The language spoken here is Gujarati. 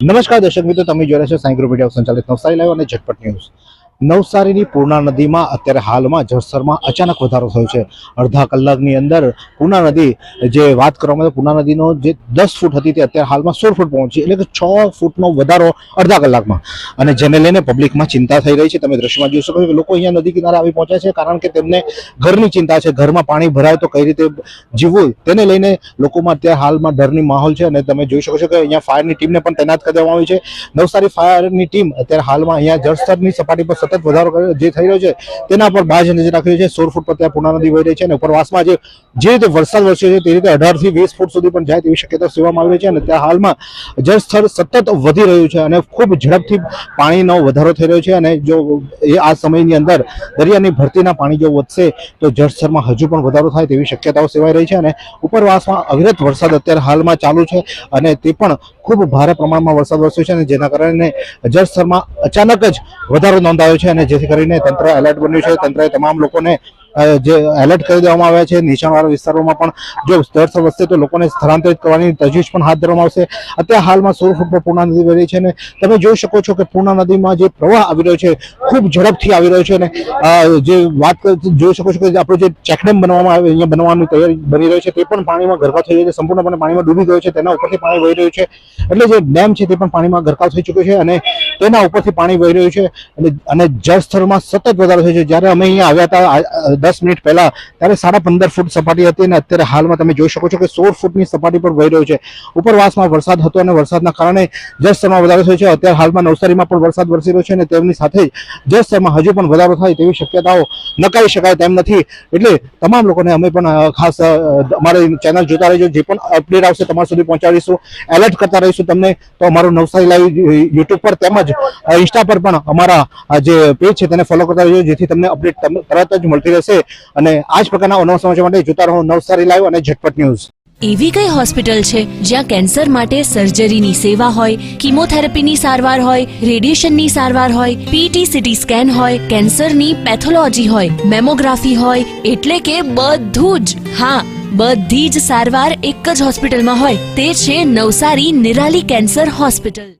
નમસ્કાર દર્શક મિત્રો, તમે જોઈ રહ્યા છો સાઈ ગ્રુપ મીડિયા સંચાલિત નવસારી લાઈવ અને ઝટપટ ન્યૂઝ. નવસારીની પૂર્ણા નદીમાં અત્યારે હાલમાં જળસ્તરમાં અચાનક વધારો થયો છે. અડધા કલાકની અંદર પૂર્ણા નદી, જે વાત કરવામાં પૂર્ણા નદીનો જે દસ ફૂટ હતી તે અત્યારે હાલમાં સોળ ફૂટ પહોંચી, એટલે કે છ ફૂટનો વધારો અડધા કલાકમાં. અને જેને લઈને પબ્લિકમાં ચિંતા થઈ રહી છે. તમે દ્રશ્યમાં જોઈ શકો છો કે લોકો અહીંયા નદી કિનારે આવી પહોંચ્યા છે, કારણ કે તેમને ઘરની ચિંતા છે. ઘરમાં પાણી ભરાય તો કઈ રીતે જીવવું? તેને લઈને લોકોમાં અત્યારે હાલમાં ડરની માહોલ છે. અને તમે જોઈ શકો છો કે અહીંયા ફાયરની ટીમને પણ તૈનાત કરવામાં આવી છે. નવસારી ફાયરની ટીમ અત્યારે હાલમાં અહીંયા જળસ્તરની સપાટી પર સતત વધારો કર્યો. જે થઈ રહ્યો છે તેના પર બાજ નજર રાખી છે સોળ ફૂટ પર ત્યાં પૂર્ણા નદી વહી રહી છે અને ઉપરવાસમાં જે જે રીતે વરસાદ વરસ્યો છે તે રીતે અઢારથી વીસ ફૂટ સુધી પણ જાય તેવી શક્યતા સેવામાં આવી છે અને ત્યાં હાલમાં જળસ્તર સતત વધી રહ્યું છે અને ખૂબ ઝડપથી પાણીનો વધારો થઈ રહ્યો છે અને જો એ આ સમયની અંદર દરિયાની ભરતીના પાણી જો વધશે તો જળસ્તરમાં હજુ પણ વધારો થાય તેવી શક્યતાઓ સેવાઈ રહી છે અને ઉપરવાસમાં અવિરત વરસાદ અત્યારે હાલમાં ચાલુ છે અને તે પણ ખૂબ ભારે પ્રમાણમાં વરસાદ વરસ્યો છે અને જેના કારણે જળસ્તરમાં અચાનક જ વધારો નોંધાયો છે અને જેથી કરીને તંત્ર એલર્ટ બન્યું છે. તંત્રએ તમામ લોકોને જે એલર્ટ કરી દેવામાં આવ્યા છે, નીચાણવાળા વિસ્તારોમાં પણ જો સ્તર વધશે તો લોકોને સ્થળાંતરિત કરવાની તજવીજ પણ હાથ ધરવામાં આવશે. અત્યારે હાલમાં સોળ ફૂટ પર પૂર્ણા નદી વહી છે અને તમે જોઈ શકો છો કે પૂર્ણા નદીમાં જે પ્રવાહ આવી રહ્યો છે, ખૂબ ઝડપથી આવી રહ્યો છે અને જે વાત જોઈ શકો છો કે આપણો જે ચેકડેમ બનાવવામાં આવે, અહીંયા બનવાની તૈયારી બની રહ્યો છે, તે પણ પાણીમાં ગરકાવ થઈ રહ્યો છે, સંપૂર્ણપણે પાણીમાં ડૂબી ગયો છે, તેના ઉપરથી પાણી વહી રહ્યું છે. એટલે જે ડેમ છે તે પણ પાણીમાં ગરકાવ થઈ ચૂક્યો છે અને તેના ઉપરથી પાણી વહી રહ્યું છે અને જળસ્તરમાં સતત વધારો થયો છે. જ્યારે અમે અહીંયા આવ્યા હતા દસ મિનિટ પહેલા ત્યારે સાડા પંદર ફૂટ સપાટી હતી અને અત્યારે હાલમાં તમે જોઈ શકો છો કે સોળ ફૂટની સપાટી પર વહી રહ્યો છે. ઉપરવાસમાં વરસાદ હતો અને વરસાદના કારણે જળસ્તરમાં વધારો થયો છે. અત્યારે હાલમાં નવસારીમાં પણ વરસાદ વરસી રહ્યો છે અને તેમની સાથે જ જળસ્તરમાં હજુ પણ વધારો થાય તેવી શક્યતાઓ નકારી શકાય તેમ નથી. એટલે તમામ લોકોને અમે પણ ખાસ અમારી ચેનલ જોતા રહીશું. જે પણ અપડેટ આવશે તમારા સુધી પહોંચાડીશું. એલર્ટ કરતા રહીશું તમને. તો અમારું નવસારી લાઈવ યુટ્યુબ પર તેમજ ઇન્સ્ટા પર પણ અમારા જે પેજ છે તેને ફોલો કરતા રહેજો. જેથી તમને અપડેટ તરત જ મળતી રહેશે. અને આ જ પ્રકારના અનવ સમાચાર માટે જોતા રહો નવસારી લાઈવ અને ઝટપટ ન્યૂઝ. એવી કઈ હોસ્પિટલ છે જ્યાં કેન્સર માટે સર્જરીની સેવા હોય, કિમોથેરાપીની સારવાર હોય, રેડિયેશનની સારવાર હોય પીટી સીટી સ્કેન હોય, કેન્સરની પેથોલોજી હોય, મેમોગ્રાફી હોય, એટલે કે બધું જ. હા, બધી જ સારવાર એક જ હોસ્પિટલમાં હોય, તે છે નવસારી નિરાલી કેન્સર હોસ્પિટલ.